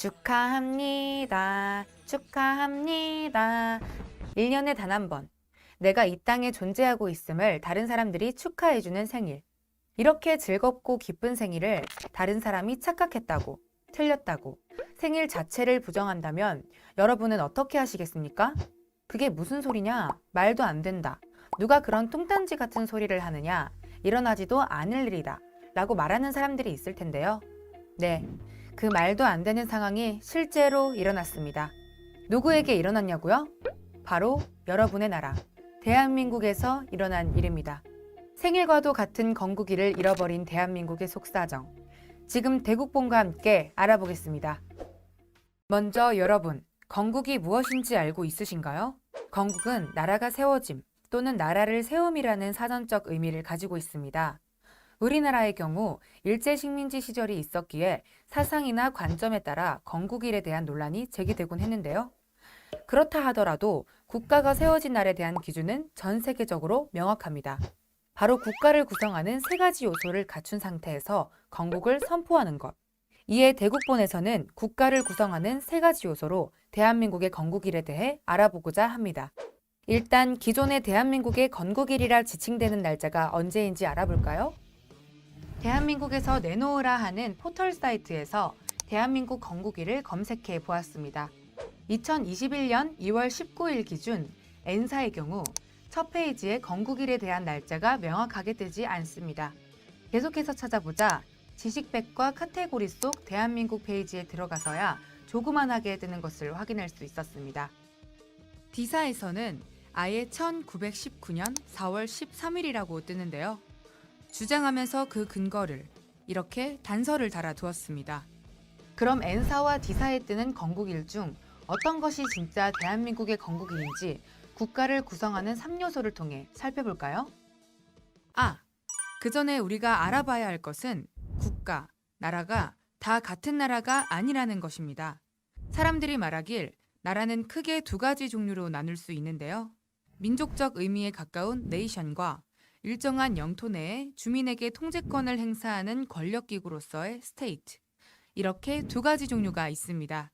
축하합니다. 축하합니다. 1년에 단 한 번. 내가 이 땅에 존재하고 있음을 다른 사람들이 축하해주는 생일. 이렇게 즐겁고 기쁜 생일을 다른 사람이 착각했다고, 틀렸다고, 생일 자체를 부정한다면 여러분은 어떻게 하시겠습니까? 그게 무슨 소리냐? 말도 안 된다. 누가 그런 뚱딴지 같은 소리를 하느냐? 일어나지도 않을 일이다. 라고 말하는 사람들이 있을 텐데요. 네. 그 말도 안 되는 상황이 실제로 일어났습니다. 누구에게 일어났냐고요? 바로 여러분의 나라, 대한민국에서 일어난 일입니다. 생일과도 같은 건국이를 잃어버린 대한민국의 속사정. 지금 대국본과 함께 알아보겠습니다. 먼저 여러분, 건국이 무엇인지 알고 있으신가요? 건국은 나라가 세워짐 또는 나라를 세움이라는 사전적 의미를 가지고 있습니다. 우리나라의 경우 일제 식민지 시절이 있었기에 사상이나 관점에 따라 건국일에 대한 논란이 제기되곤 했는데요. 그렇다 하더라도 국가가 세워진 날에 대한 기준은 전 세계적으로 명확합니다. 바로 국가를 구성하는 세 가지 요소를 갖춘 상태에서 건국을 선포하는 것. 이에 대국본에서는 국가를 구성하는 세 가지 요소로 대한민국의 건국일에 대해 알아보고자 합니다. 일단 기존의 대한민국의 건국일이라 지칭되는 날짜가 언제인지 알아볼까요? 대한민국에서 내놓으라 하는 포털 사이트에서 대한민국 건국일을 검색해 보았습니다. 2021년 2월 19일 기준 N사의 경우 첫 페이지에 건국일에 대한 날짜가 명확하게 뜨지 않습니다. 계속해서 찾아보자 지식백과 카테고리 속 대한민국 페이지에 들어가서야 조그만하게 뜨는 것을 확인할 수 있었습니다. D사에서는 아예 1919년 4월 13일이라고 뜨는데요. 주장하면서 그 근거를 이렇게 단서를 달아두었습니다. 그럼 N사와 D사에 뜨는 건국일 중 어떤 것이 진짜 대한민국의 건국일인지 국가를 구성하는 3요소를 통해 살펴볼까요? 아, 그 전에 우리가 알아봐야 할 것은 국가, 나라가 다 같은 나라가 아니라는 것입니다. 사람들이 말하길 나라는 크게 두 가지 종류로 나눌 수 있는데요. 민족적 의미에 가까운 네이션과 일정한 영토 내에 주민에게 통제권을 행사하는 권력기구로서의 스테이트. 이렇게 두 가지 종류가 있습니다.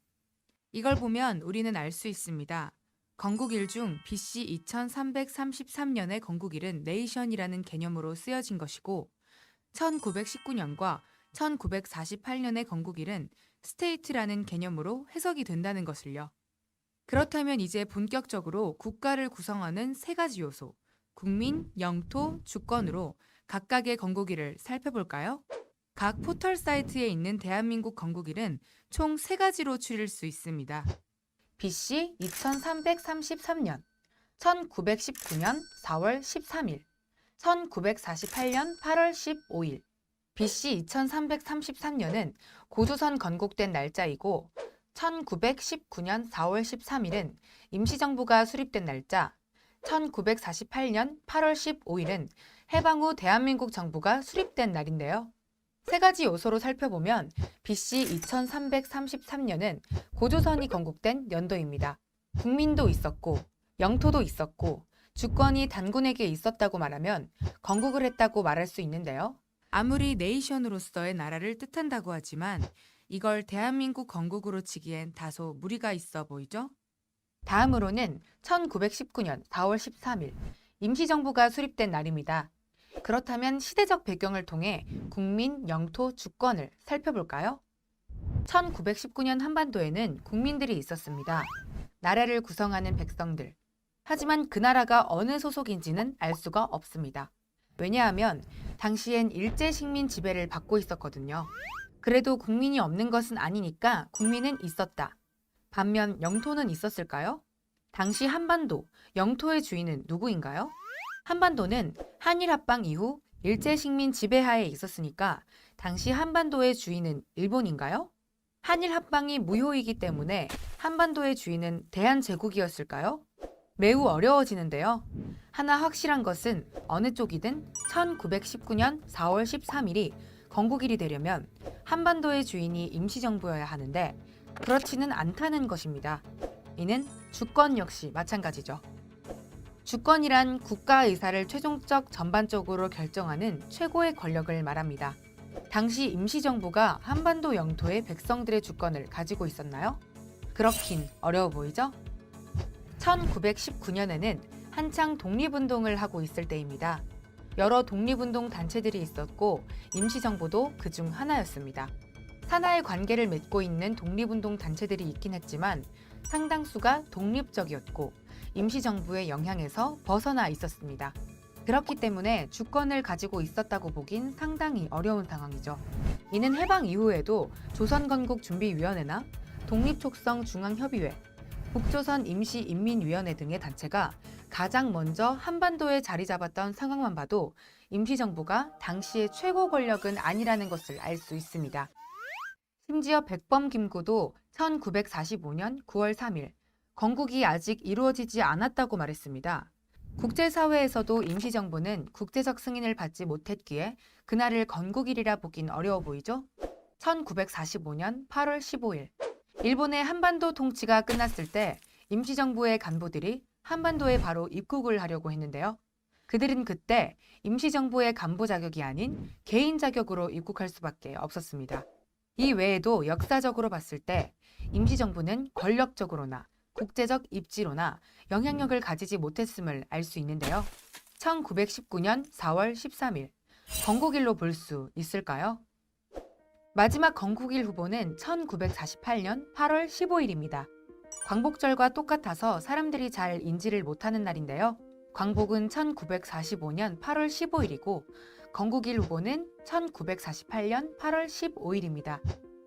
이걸 보면 우리는 알 수 있습니다. 건국일 중 BC 2333년의 건국일은 네이션이라는 개념으로 쓰여진 것이고 1919년과 1948년의 건국일은 스테이트라는 개념으로 해석이 된다는 것을요. 그렇다면 이제 본격적으로 국가를 구성하는 세 가지 요소, 국민, 영토, 주권으로 각각의 건국일을 살펴볼까요? 각 포털 사이트에 있는 대한민국 건국일은 총 세 가지로 추릴 수 있습니다. BC 2333년, 1919년 4월 13일, 1948년 8월 15일. BC 2333년은 고조선 건국된 날짜이고 1919년 4월 13일은 임시정부가 수립된 날짜, 1948년 8월 15일은 해방 후 대한민국 정부가 수립된 날인데요. 세 가지 요소로 살펴보면 BC 2333년은 고조선이 건국된 연도입니다. 국민도 있었고, 영토도 있었고, 주권이 단군에게 있었다고 말하면 건국을 했다고 말할 수 있는데요. 아무리 네이션으로서의 나라를 뜻한다고 하지만 이걸 대한민국 건국으로 치기엔 다소 무리가 있어 보이죠? 다음으로는 1919년 4월 13일 임시정부가 수립된 날입니다. 그렇다면 시대적 배경을 통해 국민, 영토, 주권을 살펴볼까요? 1919년 한반도에는 국민들이 있었습니다. 나라를 구성하는 백성들. 하지만 그 나라가 어느 소속인지는 알 수가 없습니다. 왜냐하면 당시엔 일제 식민 지배를 받고 있었거든요. 그래도 국민이 없는 것은 아니니까 국민은 있었다. 반면 영토는 있었을까요? 당시 한반도, 영토의 주인은 누구인가요? 한반도는 한일 합방 이후 일제 식민 지배하에 있었으니까 당시 한반도의 주인은 일본인가요? 한일 합방이 무효이기 때문에 한반도의 주인은 대한제국이었을까요? 매우 어려워지는데요. 하나 확실한 것은 어느 쪽이든 1919년 4월 13일이 건국일이 되려면 한반도의 주인이 임시정부여야 하는데 그렇지는 않다는 것입니다. 이는 주권 역시 마찬가지죠. 주권이란 국가 의사를 최종적 전반적으로 결정하는 최고의 권력을 말합니다. 당시 임시정부가 한반도 영토의 백성들의 주권을 가지고 있었나요? 그렇긴 어려워 보이죠? 1919년에는 한창 독립운동을 하고 있을 때입니다. 여러 독립운동 단체들이 있었고 임시정부도 그 중 하나였습니다. 산하의 관계를 맺고 있는 독립운동 단체들이 있긴 했지만 상당수가 독립적이었고 임시정부의 영향에서 벗어나 있었습니다. 그렇기 때문에 주권을 가지고 있었다고 보긴 상당히 어려운 상황이죠. 이는 해방 이후에도 조선건국준비위원회나 독립촉성중앙협의회, 북조선 임시인민위원회 등의 단체가 가장 먼저 한반도에 자리 잡았던 상황만 봐도 임시정부가 당시의 최고 권력은 아니라는 것을 알 수 있습니다. 심지어 백범 김구도 1945년 9월 3일 건국이 아직 이루어지지 않았다고 말했습니다. 국제사회에서도 임시정부는 국제적 승인을 받지 못했기에 그날을 건국일이라 보긴 어려워 보이죠? 1945년 8월 15일 일본의 한반도 통치가 끝났을 때 임시정부의 간부들이 한반도에 바로 입국을 하려고 했는데요. 그들은 그때 임시정부의 간부 자격이 아닌 개인 자격으로 입국할 수밖에 없었습니다. 이 외에도 역사적으로 봤을 때 임시정부는 권력적으로나 국제적 입지로나 영향력을 가지지 못했음을 알 수 있는데요. 1919년 4월 13일 건국일로 볼 수 있을까요? 마지막 건국일 후보는 1948년 8월 15일입니다. 광복절과 똑같아서 사람들이 잘 인지를 못하는 날인데요. 광복은 1945년 8월 15일이고 건국일 후보는 1948년 8월 15일입니다.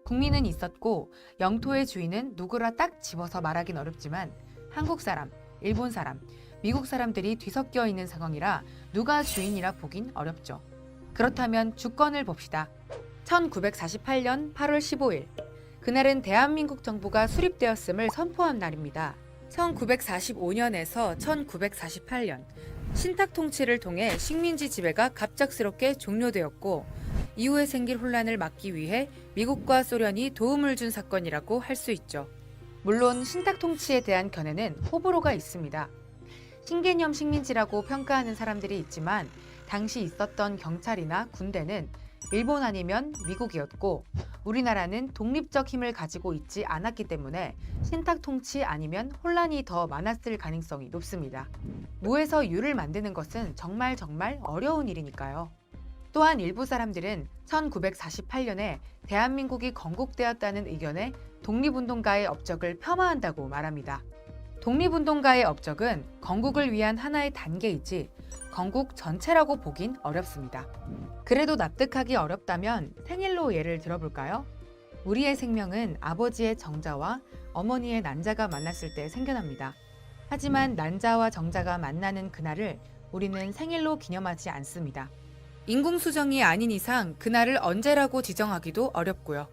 국민은 있었고 영토의 주인은 누구라 딱 집어서 말하긴 어렵지만 한국 사람, 일본 사람, 미국 사람들이 뒤섞여 있는 상황이라 누가 주인이라 보긴 어렵죠. 그렇다면 주권을 봅시다. 1948년 8월 15일. 그날은 대한민국 정부가 수립되었음을 선포한 날입니다. 1945년에서 1948년 신탁 통치를 통해 식민지 지배가 갑작스럽게 종료되었고 이후에 생길 혼란을 막기 위해 미국과 소련이 도움을 준 사건이라고 할 수 있죠. 물론 신탁 통치에 대한 견해는 호불호가 있습니다. 신개념 식민지라고 평가하는 사람들이 있지만 당시 있었던 경찰이나 군대는 일본 아니면 미국이었고 우리나라는 독립적 힘을 가지고 있지 않았기 때문에 신탁 통치 아니면 혼란이 더 많았을 가능성이 높습니다. 무에서 유를 만드는 것은 정말 정말 어려운 일이니까요. 또한 일부 사람들은 1948년에 대한민국이 건국되었다는 의견에 독립운동가의 업적을 폄하한다고 말합니다. 독립운동가의 업적은 건국을 위한 하나의 단계이지 건국 전체라고 보긴 어렵습니다. 그래도 납득하기 어렵다면 생일로 예를 들어볼까요? 우리의 생명은 아버지의 정자와 어머니의 난자가 만났을 때 생겨납니다. 하지만 난자와 정자가 만나는 그날을 우리는 생일로 기념하지 않습니다. 인공수정이 아닌 이상 그날을 언제라고 지정하기도 어렵고요.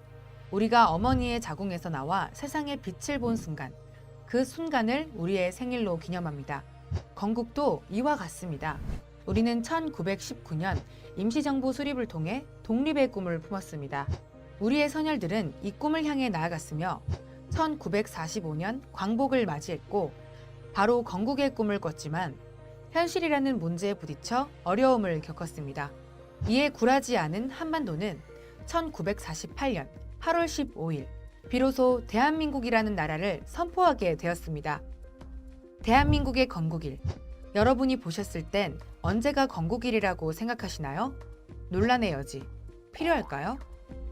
우리가 어머니의 자궁에서 나와 세상에 빛을 본 순간, 그 순간을 우리의 생일로 기념합니다. 건국도 이와 같습니다. 우리는 1919년 임시정부 수립을 통해 독립의 꿈을 품었습니다. 우리의 선열들은 이 꿈을 향해 나아갔으며 1945년 광복을 맞이했고 바로 건국의 꿈을 꿨지만 현실이라는 문제에 부딪혀 어려움을 겪었습니다. 이에 굴하지 않은 한반도는 1948년 8월 15일 비로소 대한민국이라는 나라를 선포하게 되었습니다. 대한민국의 건국일. 여러분이 보셨을 땐 언제가 건국일이라고 생각하시나요? 논란의 여지. 필요할까요?